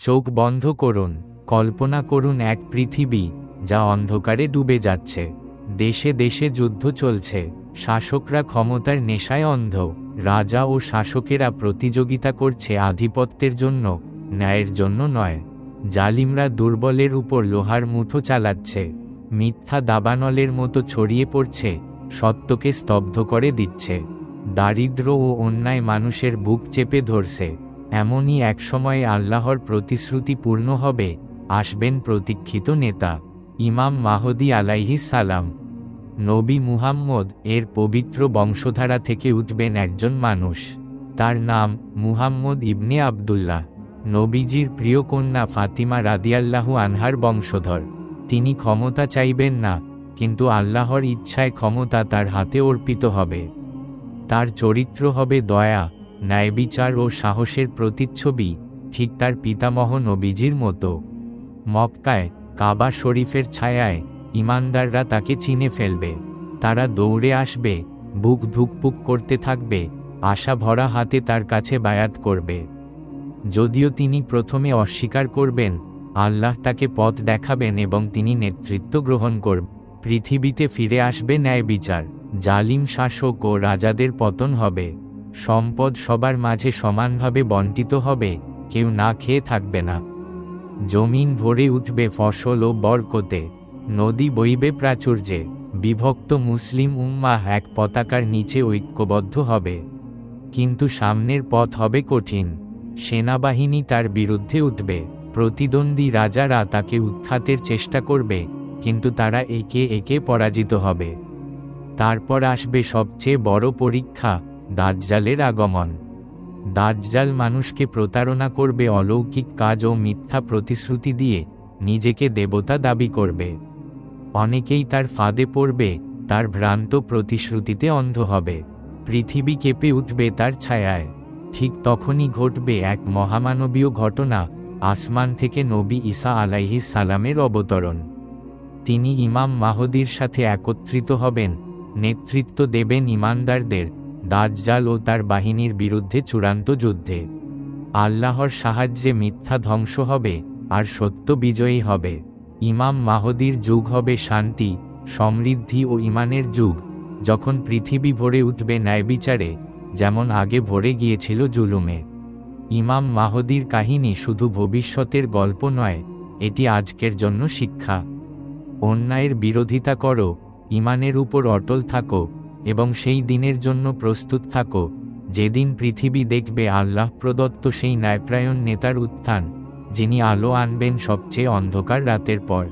চোখ বন্ধ করুন, কল্পনা করুন এক পৃথিবী, যা অন্ধকারে ডুবে যাচ্ছে। দেশে দেশে যুদ্ধ চলছে, শাসকরা ক্ষমতার নেশায় অন্ধ। রাজা ও শাসকেরা প্রতিযোগিতা করছে আধিপত্যের জন্য, ন্যায়ের জন্য নয়। জালিমরা দুর্বলের উপর লোহার মুঠো চালাচ্ছে। মিথ্যা দাবানলের মতো ছড়িয়ে পড়ছে, সত্যকে স্তব্ধ করে দিচ্ছে। দারিদ্র ও অন্যায় মানুষের বুক চেপে ধরছে। এমনই এক সময়ে আল্লাহর প্রতিশ্রুতি পূর্ণ হবে, আসবেন প্রতীক্ষিত নেতা, ইমাম মাহদি আলাইহি সালাম। নবী মুহাম্মদ এর পবিত্র বংশধারা থেকে উঠবেন একজন মানুষ, তার নাম মুহাম্মদ ইবনে আবদুল্লাহ। নবীজির প্রিয় কন্যা ফাতিমা রাদিয়াল্লাহু আনহার বংশধর। তিনি ক্ষমতা চাইবেন না, কিন্তু আল্লাহর ইচ্ছায় ক্ষমতা তার হাতে অর্পিত হবে। তার চরিত্র হবে দয়া ন্যায়বিচার ও সাহসের প্রতিচ্ছবি ঠিক তার পিতামহ নবীজির মতো। মক্কায় কাবা শরীফের ছায়ায় ইমানদাররা তাকে চিনে ফেলবে। তারা দৌড়ে আসবে, বুক ধুকপুক করতে থাকবে, আশা ভরা হাতে তার কাছে বায়াত করবে। যদিও তিনি প্রথমে অস্বীকার করবেন, আল্লাহ তাকে পথ দেখাবেন এবং তিনি নেতৃত্ব গ্রহণ করবেন। পৃথিবীতে ফিরে আসবে ন্যায় বিচার জালিম শাসক ও রাজাদের পতন হবে। সম্পদ সবার মাঝে সমানভাবে বন্টিত হবে, কেউ না খেয়ে থাকবে না। জমিন ভরে উঠবে ফসল ও বরকতে, নদী বইবে প্রাচুর্যে, বিভক্ত মুসলিম উম্মাহ এক পতাকার নিচে ঐক্যবদ্ধ হবে। কিন্তু সামনের পথ হবে কঠিন, সেনাবাহিনী তার বিরুদ্ধে উঠবে, প্রতিদ্বন্দ্বী রাজারা তাকে উৎখাতের চেষ্টা করবে, কিন্তু তারা একে একে পরাজিত হবে। তারপর আসবে সবচেয়ে বড় পরীক্ষা দাজ্জালের আগমন। দাজ্জাল মানুষকে প্রতারণা করবে, অলৌকিক কাজ ও মিথ্যা প্রতিশ্রুতি দিয়ে নিজেকে দেবতা দাবি করবে। অনেকেই তার ফাঁদে পড়বে, তার ভ্রান্ত প্রতিশ্রুতিতে অন্ধ হবে। পৃথিবী কেঁপে উঠবে তার ছায়ায়। ঠিক তখনই ঘটবে এক মহামানবীয় ঘটনা, আসমান থেকে নবী ঈসা আলাইহিস সালামের অবতরণ। তিনি ইমাম মাহদির সাথে একত্রিত হবেন, নেতৃত্ব দেবেন ইমানদারদের দাজ্জাল ও তার বাহিনীর বিরুদ্ধে চূড়ান্ত যুদ্ধে। আল্লাহর সাহায্যে মিথ্যা ধ্বংস হবে, আর সত্য বিজয়ী হবে। ইমাম মাহদির যুগ হবে শান্তি, সমৃদ্ধি ও ইমানের যুগ, যখন পৃথিবী ভরে উঠবে ন্যায়বিচারে, যেমন আগে ভরে গিয়েছিল জুলুমে। ইমাম মাহদির কাহিনী শুধু ভবিষ্যতের গল্প নয়, এটি আজকের জন্য শিক্ষা। অন্যায়ের বিরোধিতা করো, ইমানের উপর অটল থাকো। এবং সেই দিনের জন্য প্রস্তুত থাকো, যেদিন পৃথিবী দেখবে আল্লাহ প্রদত্ত সেই ন্যায়প্রায়ণ নেতার উত্থান, যিনি আলো আনবেন সবচেয়ে অন্ধকার রাতের পর।